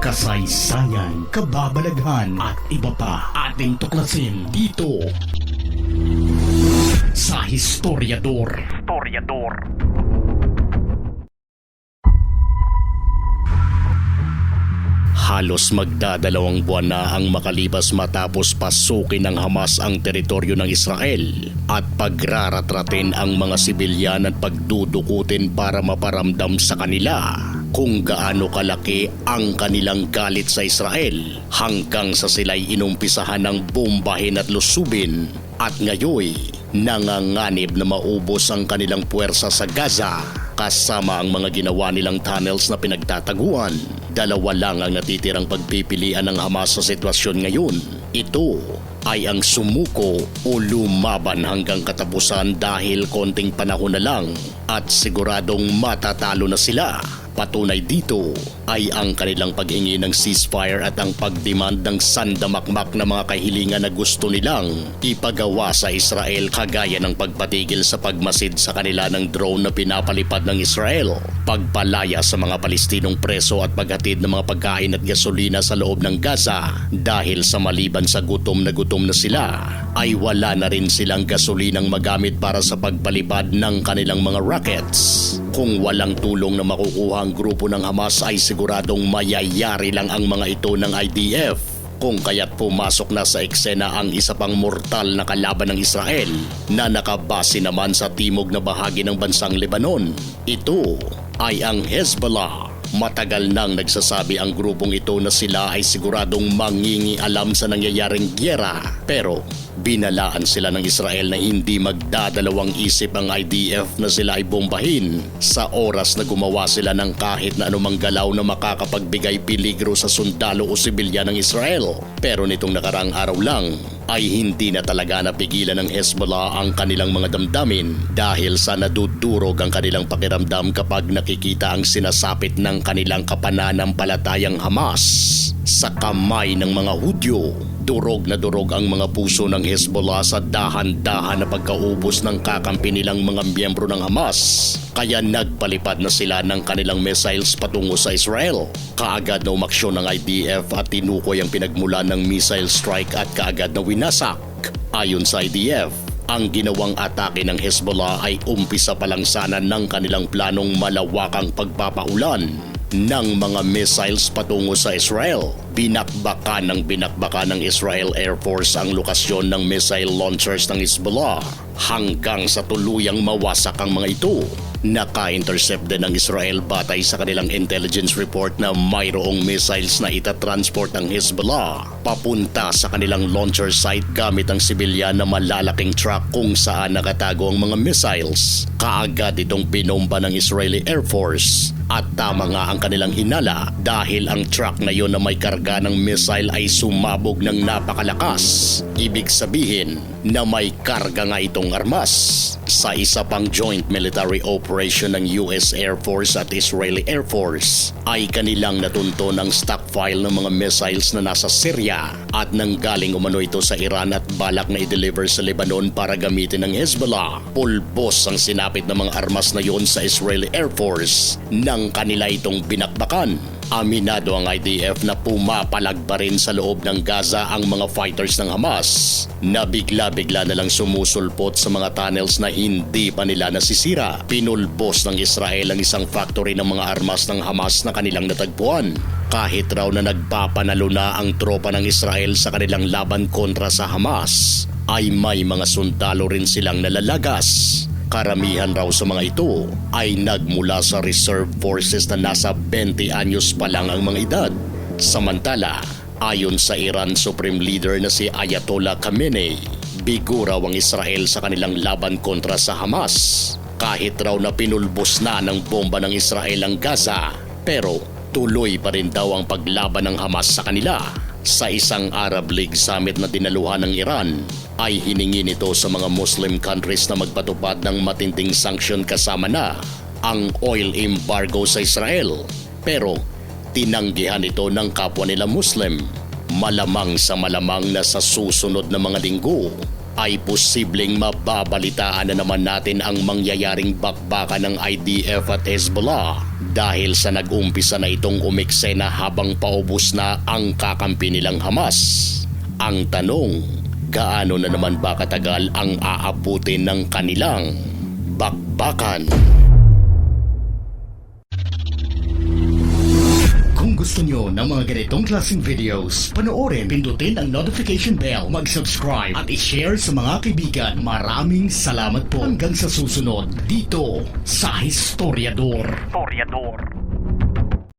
kasaysayan, kababalaghan at iba pa ating tuklasin dito sa Historiador. Historiador. Halos magdadalawang buwan na ang makalipas matapos pasukin ng Hamas ang teritoryo ng Israel at pagraratratin ang mga sibilyan at pagdudukutin para maparamdam sa kanila kung gaano kalaki ang kanilang galit sa Israel hanggang sa sila'y inumpisahan ng bombahin at lusubin at ngayoy nanganganib na maubos ang kanilang puwersa sa Gaza kasama ang mga ginawa nilang tunnels na pinagtataguan. Dalawa lang ang natitirang pagpipilian ng Hamas sa sitwasyon ngayon. Ito ay ang sumuko o lumaban hanggang katapusan dahil konting panahon na lang at siguradong matatalo na sila. Patunay dito ay ang kanilang paghingi ng ceasefire at ang pagdemand ng sandamakmak na mga kahilingan na gusto nilang ipagawa sa Israel kagaya ng pagpatigil sa pagmasid sa kanila ng drone na pinapalipad ng Israel, pagpalaya sa mga Palestinong preso at paghatid ng mga pagkain at gasolina sa loob ng Gaza dahil sa maliban sa gutom na gutom na sila ay wala na rin silang gasolinang magamit para sa pagpalipad ng kanilang mga rockets. Kung walang tulong na makukuha ang grupo ng Hamas ay siguradong mayayari lang ang mga ito ng IDF kung kaya't pumasok na sa eksena ang isa pang mortal na kalaban ng Israel na nakabase naman sa timog na bahagi ng bansang Lebanon. Ito ay ang Hezbollah. Matagal nang nagsasabi ang grupong ito na sila ay siguradong mangingi alam sa nangyayaring gyera. Pero binalaan sila ng Israel na hindi magdadalawang isip ang IDF na sila ay bombahin sa oras na gumawa sila ng kahit na anumang galaw na makakapagbigay peligro sa sundalo o sibilyan ng Israel. Pero nitong nakarang araw lang ay hindi na talaga napigilan ng Hezbollah ang kanilang mga damdamin dahil sa nadudurog ang kanilang pakiramdam kapag nakikita ang sinasapit ng kanilang kapananampalatayang Hamas sa kamay ng mga Hudyo. Durog na durog ang mga puso ng Hezbollah sa dahan-dahan na pagkaubos ng kakampi nilang mga miyembro ng Hamas. Kaya nagpalipad na sila ng kanilang missiles patungo sa Israel. Kaagad na umaksyon ng IDF at tinukoy ang pinagmulan ng missile strike at kaagad na winasak. Ayon sa IDF, ang ginawang atake ng Hezbollah ay umpisa pa lang ng kanilang planong malawakang pagpapaulan ng mga missiles patungo sa Israel. Binakbakan ng binakbakan ng Israel Air Force ang lokasyon ng missile launchers ng Hezbollah hanggang sa tuluyang mawasak ang mga ito. Naka-intercept din ng Israel batay sa kanilang intelligence report na mayroong missiles na itatransport ng Hezbollah papunta sa kanilang launcher site gamit ang sibilyan na malalaking truck kung saan nakatago ang mga missiles. Kaagad itong binomba ng Israeli Air Force at tama nga ang kanilang hinala dahil ang truck na yon na may karga ng missile ay sumabog ng napakalakas. Ibig sabihin na may karga nga itong armas. Sa isa pang joint military operation ng US Air Force at Israeli Air Force ay kanilang natunto ng stockpile ng mga missiles na nasa Syria at nanggaling umano ito sa Iran at balak na i-deliver sa Lebanon para gamitin ng Hezbollah. Pulbos ang sinapit ng mga armas na yon sa Israeli Air Force nang kanila itong binakbakan. Aminado ang IDF na pumapalag pa rin sa loob ng Gaza ang mga fighters ng Hamas na bigla-bigla na lang sumusulpot sa mga tunnels na hindi pa nila nasisira. Pinulbos ng Israel ang isang factory ng mga armas ng Hamas na kanilang natagpuan. Kahit raw na nagpapanalo na ang tropa ng Israel sa kanilang laban kontra sa Hamas, ay may mga sundalo rin silang nalalagas. Karamihan raw sa mga ito ay nagmula sa reserve forces na nasa 20 anyos pa lang ang mga edad. Samantala, ayon sa Iran Supreme Leader na si Ayatollah Khamenei, bigo raw ang Israel sa kanilang laban kontra sa Hamas. Kahit raw na pinulbos na ng bomba ng Israel ang Gaza, pero tuloy pa rin daw ang paglaban ng Hamas sa kanila. Sa isang Arab League summit na dinaluhan ng Iran, ay hiningi nito sa mga Muslim countries na magpatupad ng matinding sanksyon kasama na ang oil embargo sa Israel. Pero tinanggihan ito ng kapwa nila Muslim. Malamang sa malamang na sa susunod na mga linggo ay posibleng mababalitaan na naman natin ang mangyayaring bakbakan ng IDF at Hezbollah dahil sa nag-umpisa na itong umiksena habang paubos na ang kakampi nilang Hamas. Ang tanong, gaano na naman ba katagal ang aabutin ng kanilang bakbakan? Kung gusto nyo ng mga ganitong klaseng videos, panoorin, pindutin ang notification bell, mag-subscribe at i-share sa mga kaibigan. Maraming salamat po hanggang sa susunod dito sa Historiador. Historiador.